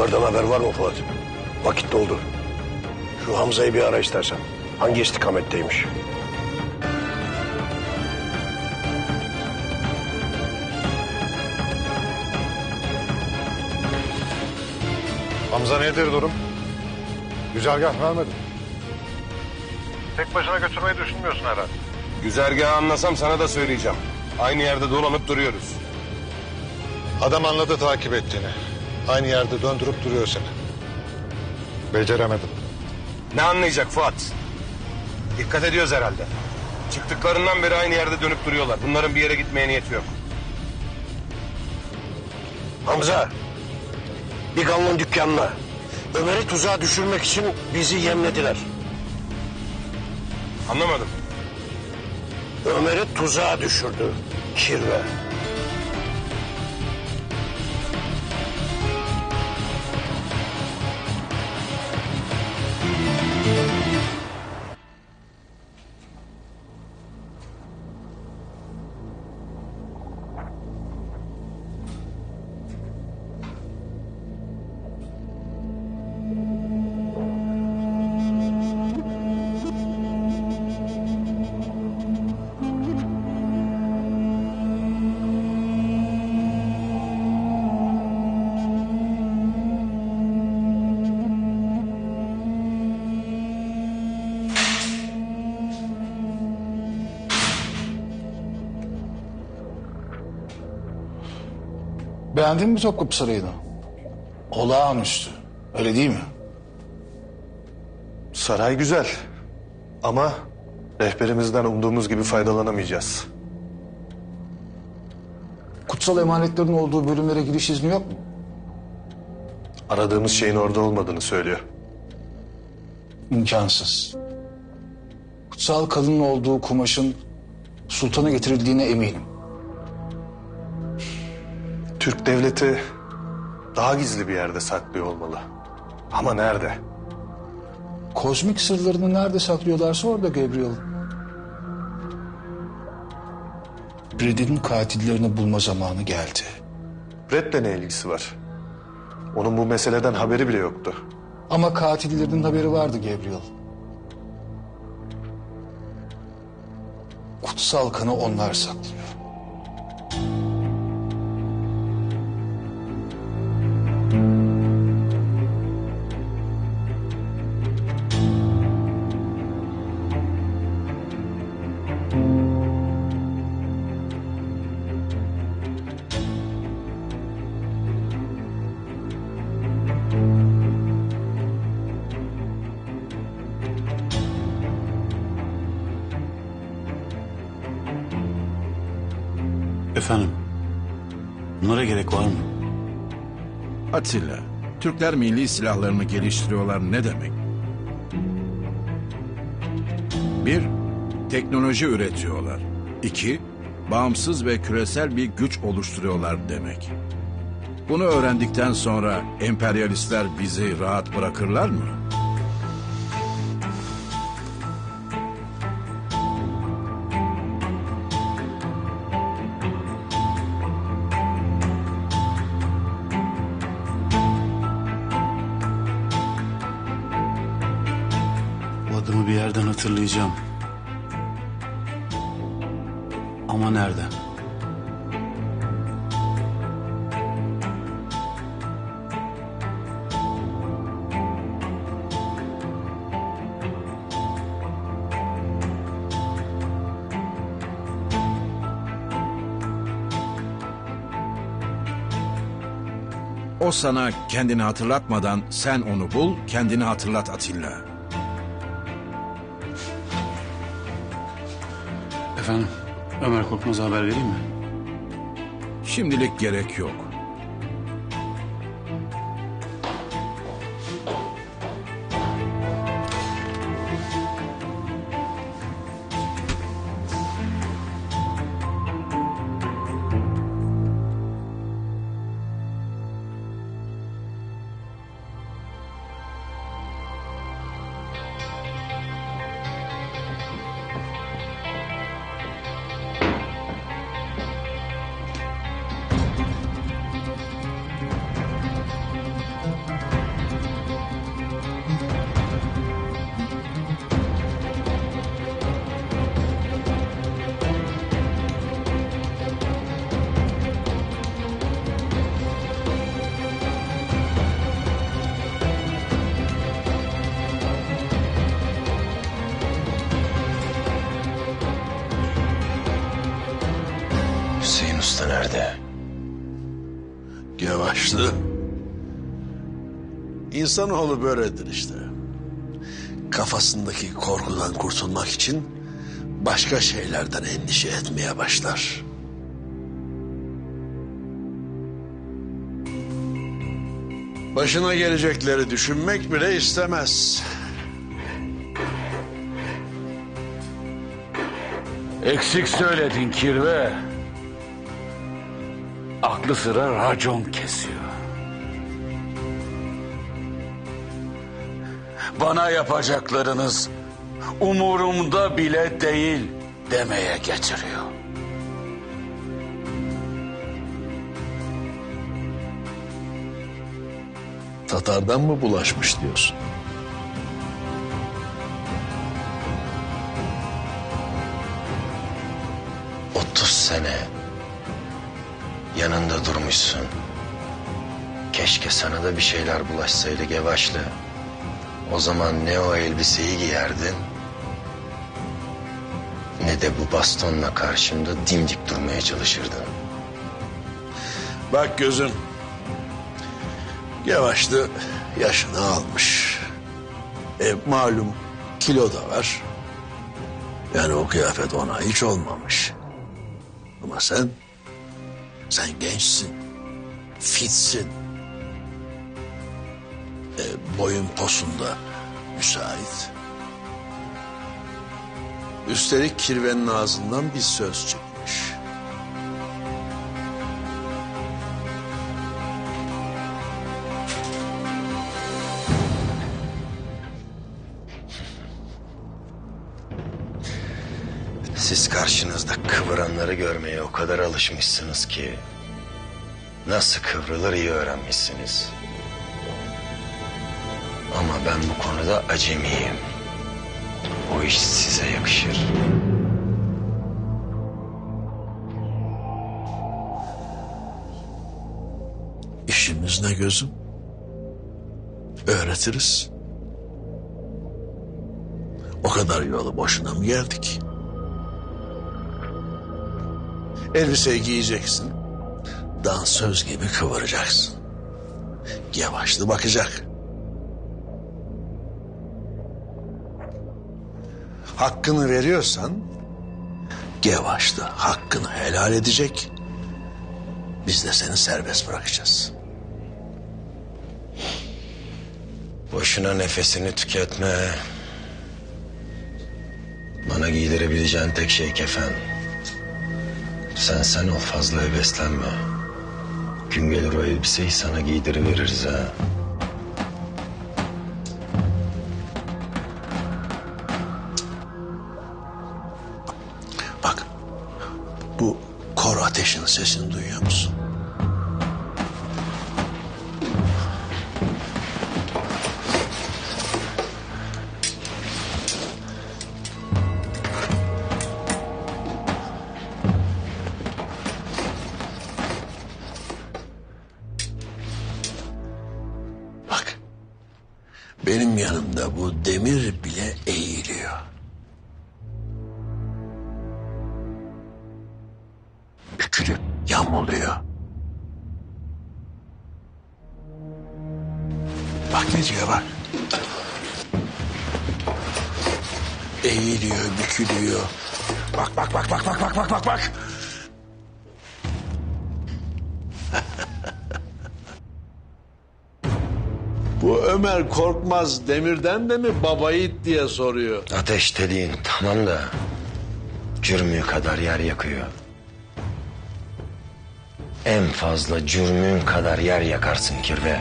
Bunlardan haber var mı Fuat? Vakit doldu. Şu Hamza'yı bir ara istersen. Hangi istikametteymiş? Hamza nedir durum? Güzergah vermedim. Tek başına götürmeyi düşünmüyorsun herhalde. Güzergahı anlasam sana da söyleyeceğim. Aynı yerde dolanıp duruyoruz. Adam anladı takip ettiğini. Aynı yerde döndürüp duruyor seni. Beceremedim. Ne anlayacak Fuat? Dikkat ediyoruz herhalde. Çıktıklarından beri aynı yerde dönüp duruyorlar. Bunların bir yere gitmeye niyeti yok. Hamza. Bir gallon dükkanına. Ömer'i tuzağa düşürmek için bizi yemlediler. Anlamadım. Ömer'i tuzağa düşürdü. Kirve. Beğendin mi Topkapı Sarayı'nı? Olağanüstü. Öyle değil mi? Saray güzel ama rehberimizden umduğumuz gibi faydalanamayacağız. Kutsal emanetlerin olduğu bölümlere giriş izni yok mu? Aradığımız şeyin orada olmadığını söylüyor. İmkansız. Kutsal kalının olduğu kumaşın sultana getirildiğine eminim. Türk devleti daha gizli bir yerde saklıyor olmalı. Ama nerede? Kozmik sırlarını nerede saklıyorlarsa orada Gabriel. Brad'in katillerini bulma zamanı geldi. Red'le ne ilgisi var? Onun bu meseleden haberi bile yoktu. Ama katillerinin haberi vardı Gabriel. Kutsal kanı onlar saklıyor. Bunlara gerek var mı? Atilla, Türkler milli silahlarını geliştiriyorlar ne demek? Bir, teknoloji üretiyorlar. İki, bağımsız ve küresel bir güç oluşturuyorlar demek. Bunu öğrendikten sonra emperyalistler bizi rahat bırakırlar mı? Hatırlayacağım. Ama nereden? O sana kendini hatırlatmadan sen onu bul, kendini hatırlat Atilla. Efendim, Ömer Korkmaz'a haber vereyim mi? Şimdilik gerek yok. Usta nerede? Yavaşlı. İnsanoğlu böyledir işte. Kafasındaki korkudan kurtulmak için başka şeylerden endişe etmeye başlar. Başına gelecekleri düşünmek bile istemez. Eksik söyledin kirve. Aklı sıra racon kesiyor. Bana yapacaklarınız umurumda bile değil demeye getiriyor. Tatardan mı bulaşmış diyorsun? Otuz sene yanında durmuşsun. Keşke sana da bir şeyler bulaşsaydı Gevaşlı. O zaman ne o elbiseyi giyerdin... ...ne de bu bastonla karşımda dimdik durmaya çalışırdın. Bak gözüm. Yavaşlı yaşını almış. E, malum kilo da var. Yani o kıyafet ona hiç olmamış. Ama sen, sen gençsin. Fitsin. E, boyun posunda müsait. Üstelik kirvenin ağzından bir söz çıkmış. Karşınızda kıvıranları görmeye o kadar alışmışsınız ki... ...nasıl kıvrılır iyi öğrenmişsiniz. Ama ben bu konuda acemiyim. O iş size yakışır. İşimiz ne gözüm? Öğretiriz. O kadar yolu boşuna mı geldik? Elbiseyi giyeceksin. Dansöz gibi kıvıracaksın. Yavaşlı bakacak. Hakkını veriyorsan... Gevaşlı hakkını helal edecek. Biz de seni serbest bırakacağız. Boşuna nefesini tüketme. Bana giydirebileceğin tek şey kefen. Sen sen ol fazla heveslenme. Gün gelir o elbiseyi sana giydiriveririz ha. Bak bu kor ateşin sesini duyuyor musun? Yanımda bu demir bile eğiliyor. bükülüp yamuluyor. Bak ne diyor bak. Eğiliyor, bükülüyor. Bak bak bak bak bak bak bak bak bak. Bu Ömer Korkmaz Demir'den de mi baba yiğit diye soruyor. Ateş dediğin tamam da... ...cürmü kadar yer yakıyor. En fazla cürmün kadar yer yakarsın kirve.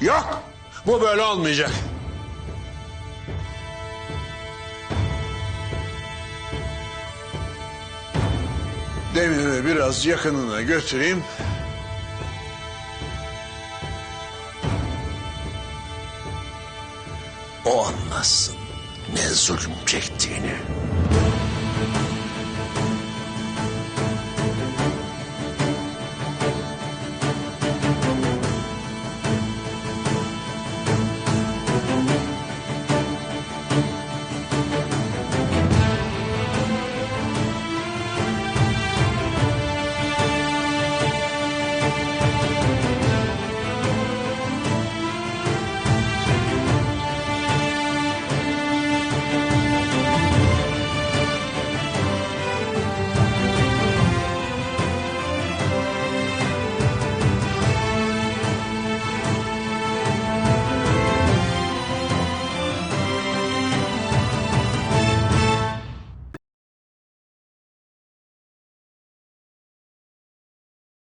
Yok. Bu böyle olmayacak. Demir'i biraz yakınına götüreyim. O anlasın ne zulüm çektiğini.